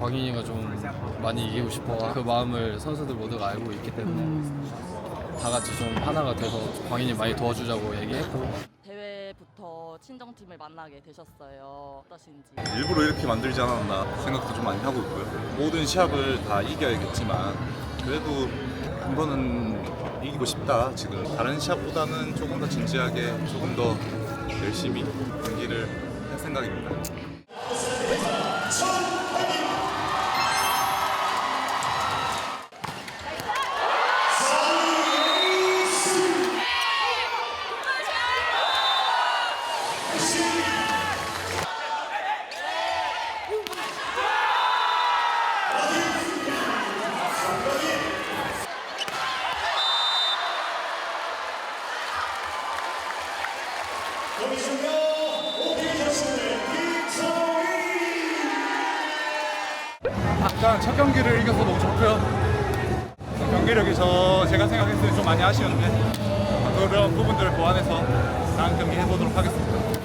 광인이가 좀 많이 이기고 싶어 그 마음을 선수들 모두가 알고 있기 때문에 다 같이 좀 하나가 돼서 광인이 많이 도와주자고 얘기했고 대회부터 친정팀을 만나게 되셨어요. 어떠신지? 일부러 이렇게 만들지 않았나 생각도 좀 많이 하고 있고요. 모든 시합을 다 이겨야겠지만 그래도 한 번은 이기고 싶다. 지금 다른 시합보다는 조금 더 진지하게 조금 더 열심히 경기를 할 생각입니다. 일단 첫 경기를 이겨서 너무 좋고요. 경기력이 저 제가 생각했을 때 좀 많이 아쉬운데 그런 부분들을 보완해서 다음 경기 해보도록 하겠습니다.